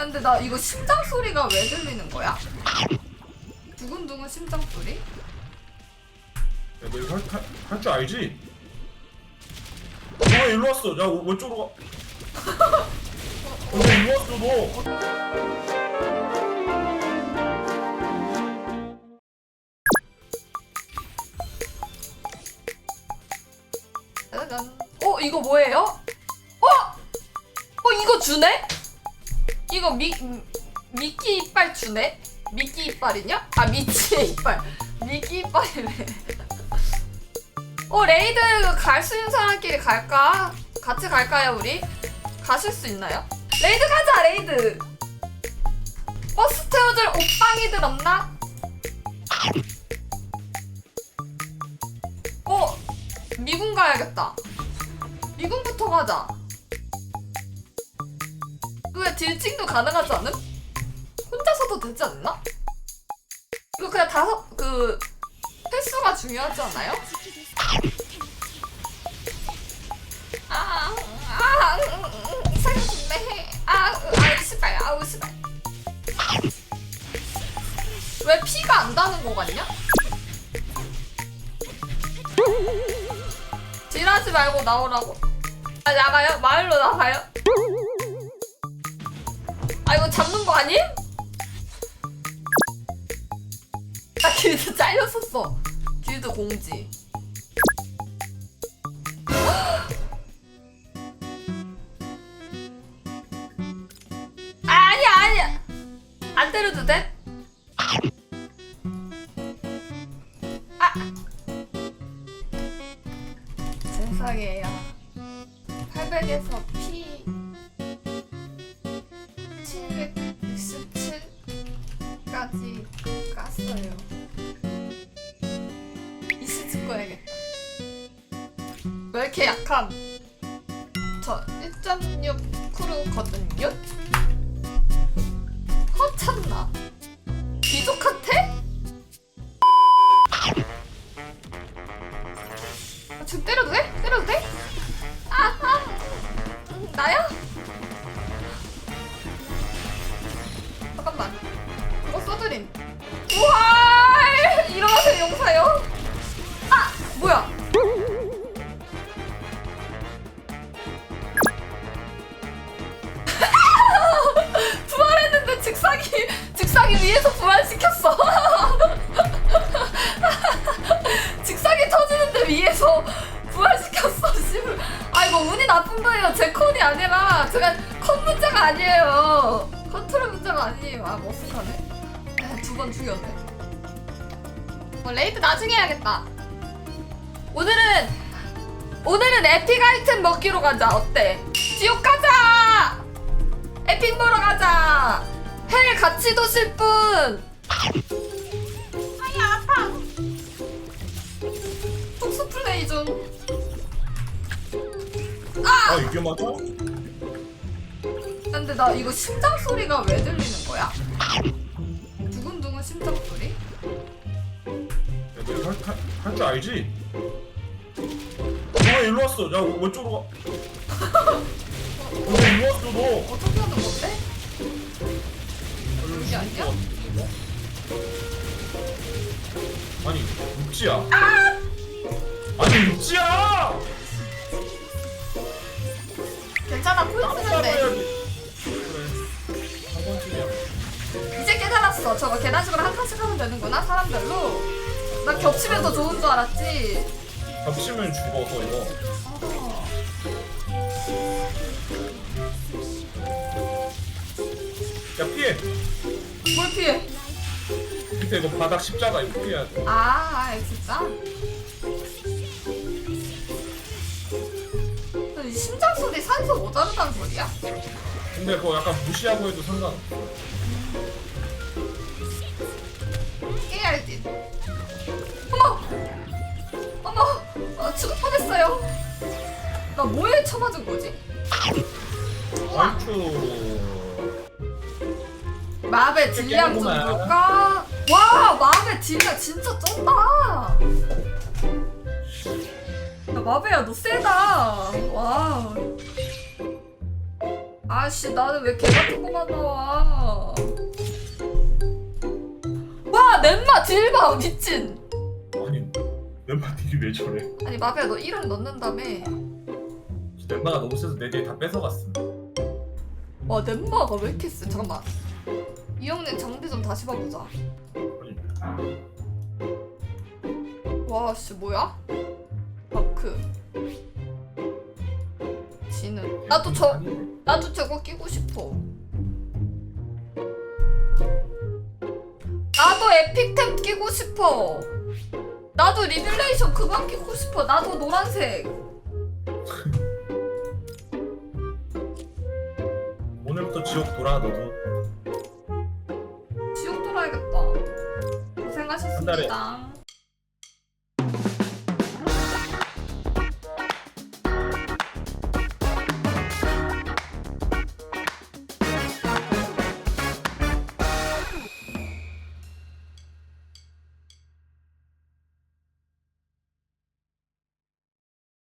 근데 나 이거 심장 소리가 왜 들리는 거야? 두근두근 심장 소리? 야, 너 이거 할, 할, 할줄 알지? 어, 일로 왔어. 야, 왼쪽으로 가. 어, 너 일로 왔어, 너. 짜잔. 어 이거 뭐예요? 어? 어 이거 주네? 이거 미 미끼 이빨 주네? 미끼 이빨이냐? 아 미치의 이빨. 미끼 이빨이네. 어 레이드 갈 수 있는 사람끼리 갈까? 같이 갈까요 우리? 가실 수 있나요? 레이드 가자 레이드. 버스 태워줄 오빵이들 없나? 어 미군 가야겠다. 미군부터 가자. 왜 딜칭도 가능하지 않음? 혼자서도 되지 않나? 이거 그냥 다섯 그 횟수가 중요하지 않아요? 아, 아, 살려준대. 아, 아우 씨발, 아우 씨발. 왜 피가 안 다는 거 같냐? 딜하지 말고 나오라고. 아 나가요? 마을로 나가요? 아 이거 잡는 거 아님? 나 길드 잘렸었어. 길드 공지. 아 아니야 때려도 돼? 아. 세상에 야 800에서 767까지 깠어요 이 시즌 거야겠다 왜 이렇게 약함 저1.6 크루거든요 허참나 귀족한테? 아, 지금? 때려도 돼? 우와! 일어나세요, 용사요. 아, 뭐야? 부활했는데 직상이 직상이 위에서 부활시켰어. 직상이 터지는데 위에서 부활시켰어 씨발 아 이거 운이 나쁜 거예요 제 콘이 아니라 제가 컨 문제가 아니에요 컨트롤 문제가 아니에요 아 머쓱하네 두 번 죽였네 뭐 레이드 나중에 해야겠다. 오늘은 오늘은 에픽 아이템 먹기로 가자. 어때? 지옥 가자! 에픽 보러 가자! 헬 같이 도실 분 아야 아파! 톡스 플레이 좀. 아, 이게 맞아? 근데 나 이거 심장 소리가 왜 들리는 거야? 할, 할, 할줄 알지? 어, 일로 왔어. 야, 왼쪽으로 가. 어, 너 일로 왔어, 너. 어떻게 하는 건데? 어, 이게 아니야? 아니, 육지야. 아니, 육지야! 괜찮아 따로 포인트 따로 는데 해야지. 그래. 한 번쯤이야. 이제 깨달았어. 저거 계단식으로 한 칸씩 하면 되는구나 사람별로. 나 겹치면 더 좋은 줄 알았지. 겹치면 죽어서 이거. 어. 야, 피해. 뭘 피해? 밑에 이거 바닥 십자가 이거 피해야 돼. 아, 아 진짜? 이 심장 소리 산소 모자르다는 소리야? 근데 그거 약간 무시하고 해도 상관없어. 어머, 아, 어, 죽을 뻔했어요. 나 뭐에 처맞은 거지? 우와, 마법의 질량 좀 깨끗구만. 볼까? 와, 마법의 질량 진짜 쩐다. 야, 마베야, 너 쎄다. 와. 아씨, 나는 왜 개 같은 거만 나와? 와, 넷마 딜봐 미친. 멤버 딜이 왜 저래? 아니 마비야 너 1억 넣는다며 멤버가 너무 세서 내딜다 뺏어갔어. 와 멤마가 왜 이렇게 세 잠깐만 이 형네 장비 좀 다시 봐보자 아니 와씨 뭐야? 마크 지는 나도 저. 나도 저거 끼고 싶어 나도 에픽템 끼고 싶어 나도 리빌레이션 그만 끼고 싶어. 나도 노란색. 오늘부터 지옥 돌아 너도. 지옥 돌아야겠다. 고생하셨습니다